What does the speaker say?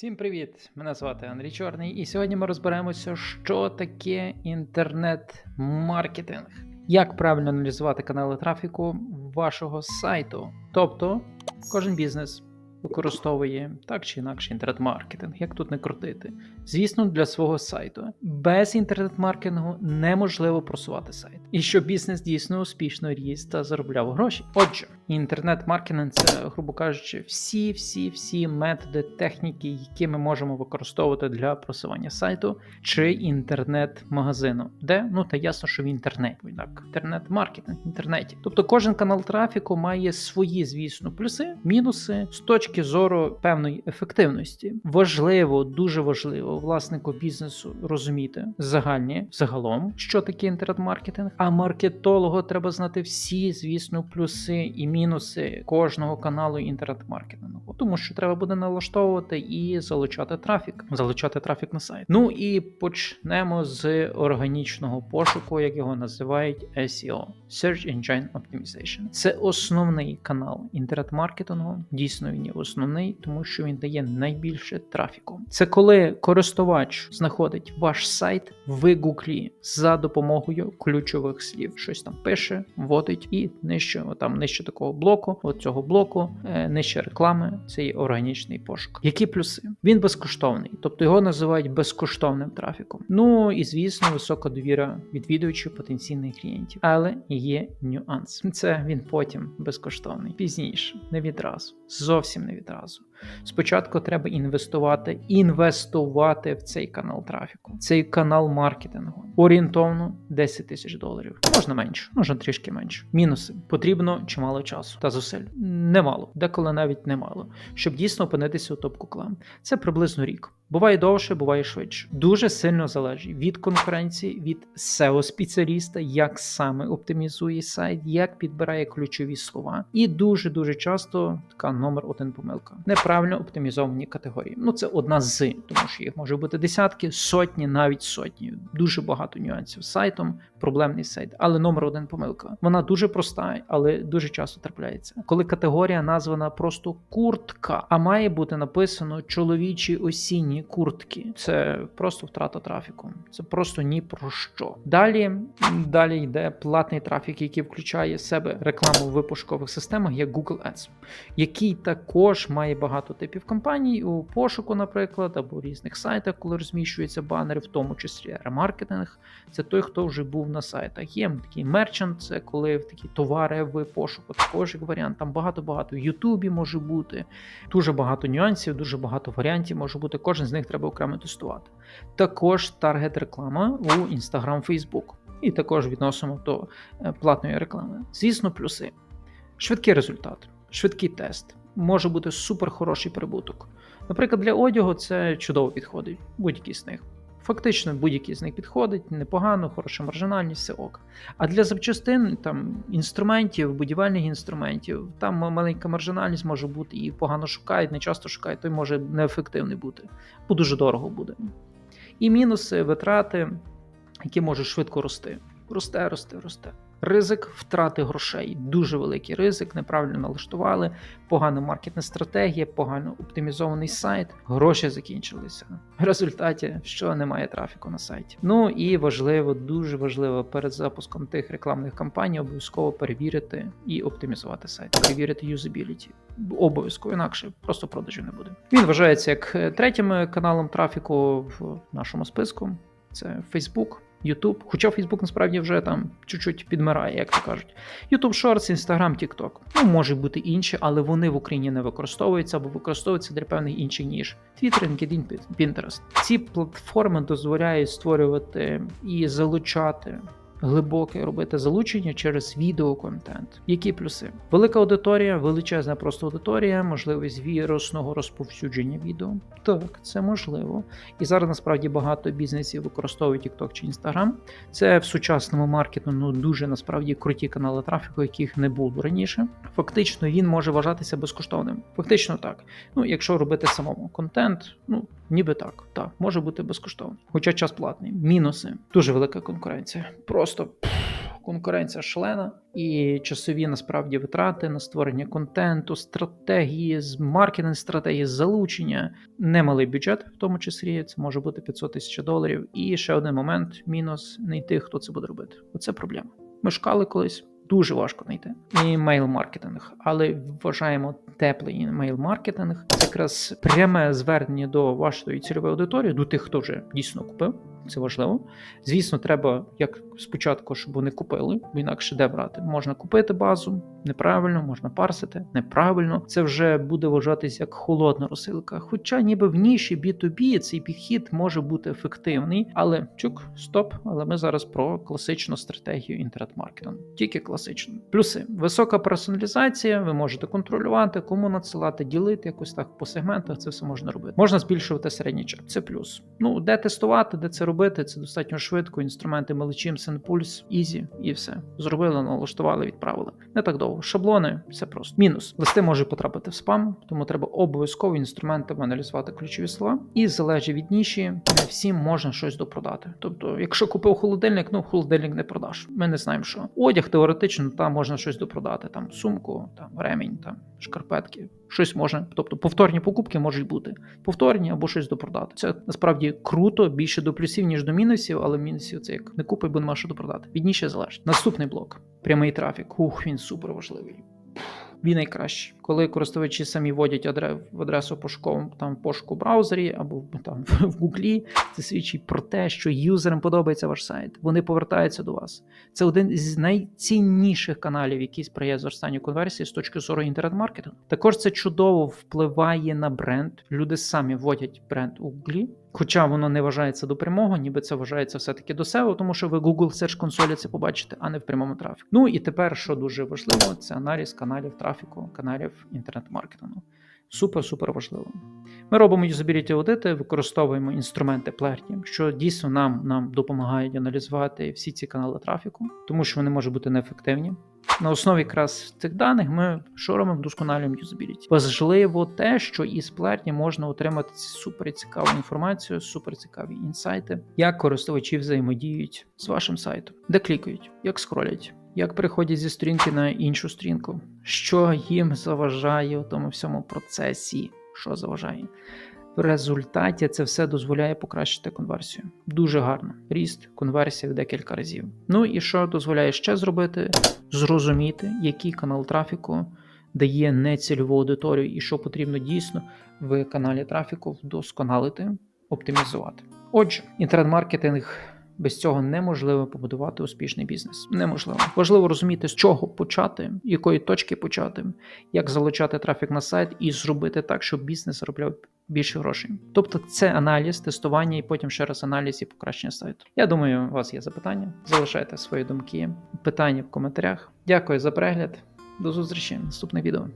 Всім привіт! Мене звати Андрій Чорний, і сьогодні ми розберемося, що таке інтернет-маркетинг, як правильно аналізувати канали трафіку вашого сайту. Тобто, кожен бізнес використовує так чи інакше інтернет-маркетинг, як тут не крутити. Звісно, для свого сайту. Без інтернет-маркетингу неможливо просувати сайт. І щоб бізнес дійсно успішно ріс та заробляв гроші. Отже, інтернет-маркетинг це, грубо кажучи, всі, всі, всі методи, техніки, які ми можемо використовувати для просування сайту чи інтернет-магазину. Де? Ну та ясно, що в інтернеті. Так, інтернет-маркетинг в інтернеті. Тобто кожен канал трафіку має свої, звісно, плюси, мінуси з точки зору певної ефективності. Важливо, дуже важливо власнику бізнесу розуміти загальні загалом, що таке інтернет-маркетинг. А маркетологу треба знати всі, звісно, плюси і мінуси кожного каналу інтернет-маркетингу, тому що треба буде налаштовувати і залучати трафік, залучати трафік на сайт. Ну і почнемо з органічного пошуку, як його називають SEO – Search Engine Optimization. Це основний канал інтернет-маркетингу. Дійсно, він є основний, тому що він дає найбільше трафіку. Це коли користувач знаходить ваш сайт в Гуглі за допомогою ключових слів. Щось там пише, вводить і нижче, там нижче такого блоку, от цього блоку, е, нижче реклами. Це є органічний пошук. Які плюси? Він безкоштовний, тобто його називають безкоштовним трафіком. Ну і звісно, висока довіра відвідувачів потенційних клієнтів. Але є нюанс. Це він потім безкоштовний, пізніше, не відразу, зовсім не відразу. Спочатку треба інвестувати, інвестувати в цей канал трафіку, цей канал маркетингу. Орієнтовно 10 тисяч доларів. Можна менше, можна трішки менше. Мінуси потрібно чимало часу та зусиль. Немало, деколи навіть немало, щоб дійсно опинитися у топку клан. Це приблизно рік. Буває довше, буває швидше. Дуже сильно залежить від конкуренції, від SEO спеціаліста, як саме оптимізує сайт, як підбирає ключові слова. І дуже дуже часто така номер один помилка. Неправильно оптимізовані категорії. Ну це одна з, тому що їх може бути десятки, сотні, навіть сотні. Дуже багато нюансів з сайтом, проблемний сайт. Але номер один помилка. Вона дуже проста, але дуже часто трапляється. Коли категорія названа просто куртка, а має бути написано чоловічі осінні куртки. Це просто втрата трафіку. Це просто ні про що. Далі далі йде платний трафік, який включає в себе рекламу в пошукових системах, як Google Ads, який також має багато типів компаній у пошуку, наприклад, або різних сайтах, коли розміщуються банери, в тому числі ремаркетинг. Це той, хто вже був на сайтах. Є такий мерчант, це коли такі товари в пошуку. Також як варіант. Там багато-багато в Ютубі може бути. Дуже багато нюансів, дуже багато варіантів може бути. Кожен з них треба окремо тестувати. Також таргет реклама у Instagram, Facebook. І також відносимо до е, платної реклами. Звісно, плюси. Швидкий результат, швидкий тест. Може бути супер хороший прибуток. Наприклад, для одягу це чудово підходить, будь-який з них. Фактично, будь-який з них підходить, непогано, хороша маржинальність, все ок. А для запчастин, там інструментів, будівельних інструментів, там маленька маржинальність може бути і погано шукають, не часто шукають, то й може неефективний бути, бо дуже дорого буде. І мінуси, витрати, які можуть швидко рости. Росте, росте, росте. Ризик втрати грошей, дуже великий ризик, неправильно налаштували, погана маркетна стратегія, погано оптимізований сайт, гроші закінчилися. В результаті що немає трафіку на сайті. Ну і важливо, дуже важливо перед запуском тих рекламних кампаній обов'язково перевірити і оптимізувати сайт, перевірити юзабіліті. Обов'язково інакше просто продажів не буде. Він вважається як третім каналом трафіку в нашому списку. Це Facebook. YouTube, хоча Facebook насправді вже там чуть-чуть підмирає, як то кажуть. YouTube Shorts, Instagram, TikTok. Ну, може бути інші, але вони в Україні не використовуються або використовуються для певних інших ніж. Twitter, LinkedIn, Pinterest. Ці платформи дозволяють створювати і залучати. Глибоке робити залучення через відеоконтент. Які плюси? Велика аудиторія, величезна просто аудиторія, можливість вірусного розповсюдження відео. Так, це можливо. І зараз насправді багато бізнесів використовують TikTok чи Instagram. Це в сучасному маркетингу ну, дуже насправді круті канали трафіку, яких не було раніше. Фактично, він може вважатися безкоштовним. Фактично так. Ну, якщо робити самому контент, ну ніби так, так може бути безкоштовним. Хоча час платний. Мінуси дуже велика конкуренція. Просто. Конкуренція шлена і часові насправді витрати на створення контенту, стратегії, з маркетинг стратегії, залучення, немалий бюджет, в тому числі це може бути 500 тисяч доларів. І ще один момент: мінус знайти, хто це буде робити. Оце проблема. Ми шукали колись. Дуже важко знайти І мейл-маркетинг. але вважаємо теплий мейл-маркетинг. це якраз пряме звернення до вашої цільової аудиторії, до тих, хто вже дійсно купив. Це важливо. Звісно, треба як спочатку, щоб вони купили, бо інакше де брати. Можна купити базу неправильно, можна парсити неправильно. Це вже буде вважатись як холодна розсилка. Хоча, ніби в ніші B2B цей підхід може бути ефективний, але чук, стоп. Але ми зараз про класичну стратегію інтернет-маркетингу. Тільки класичну. Плюси: висока персоналізація. Ви можете контролювати, кому надсилати, ділити якось так по сегментах. Це все можна робити. Можна збільшувати середній чек. Це плюс. Ну де тестувати, де це робити, це достатньо швидко. Інструменти Mailchimp, SendPulse, Easy і все. Зробили, налаштували, відправили. Не так довго. Шаблони, все просто. Мінус. Листи можуть потрапити в спам, тому треба обов'язково інструментами аналізувати ключові слова. І залежить від ніші, не всім можна щось допродати. Тобто, якщо купив холодильник, ну холодильник не продаш. Ми не знаємо, що одяг теоретично там можна щось допродати. Там сумку, там ремінь, там шкарпетки. Щось може, тобто повторні покупки можуть бути повторні або щось допродати. Це насправді круто, більше до плюсів, ніж до мінусів, але мінусів це як не купи, бо нема що допродати. Від ніші залежить. Наступний блок прямий трафік. Ух, він супер важливий. Він найкращий, коли користувачі самі вводять адре- в адресу пошукову там пошуку в браузері або там в Гуглі, це свідчить про те, що юзерам подобається ваш сайт. Вони повертаються до вас. Це один з найцінніших каналів, який сприяє зростанню конверсії з точки зору інтернет-маркетингу. Також це чудово впливає на бренд. Люди самі вводять бренд у Гуглі. Хоча воно не вважається до прямого, ніби це вважається все-таки до SEO, тому що ви Google Search консолі це побачите, а не в прямому трафіку. Ну і тепер, що дуже важливо, це аналіз каналів трафіку, каналів інтернет-маркетингу. Супер, супер важливо. Ми робимо юзабіліті аудити, використовуємо інструменти Plerty, що дійсно нам, нам допомагають аналізувати всі ці канали трафіку, тому що вони можуть бути неефективні. На основі якраз цих даних ми що робимо вдосконалюємо юзабіліті. Важливо те, що із Plerty можна отримати супер цікаву інформацію, супер цікаві інсайти, як користувачі взаємодіють з вашим сайтом, де клікають, як скролять. Як переходять зі сторінки на іншу сторінку, що їм заважає у тому всьому процесі, що заважає. В результаті це все дозволяє покращити конверсію. Дуже гарно. Ріст конверсії в декілька разів. Ну і що дозволяє ще зробити? Зрозуміти, який канал трафіку дає нецільову аудиторію, і що потрібно дійсно в каналі трафіку вдосконалити, оптимізувати. Отже, інтернет-маркетинг. Без цього неможливо побудувати успішний бізнес. Неможливо. Важливо розуміти, з чого почати, якої точки почати, як залучати трафік на сайт і зробити так, щоб бізнес заробляв більше грошей. Тобто, це аналіз, тестування і потім ще раз аналіз і покращення сайту. Я думаю, у вас є запитання. Залишайте свої думки, питання в коментарях. Дякую за перегляд. До зустрічі в наступне відео.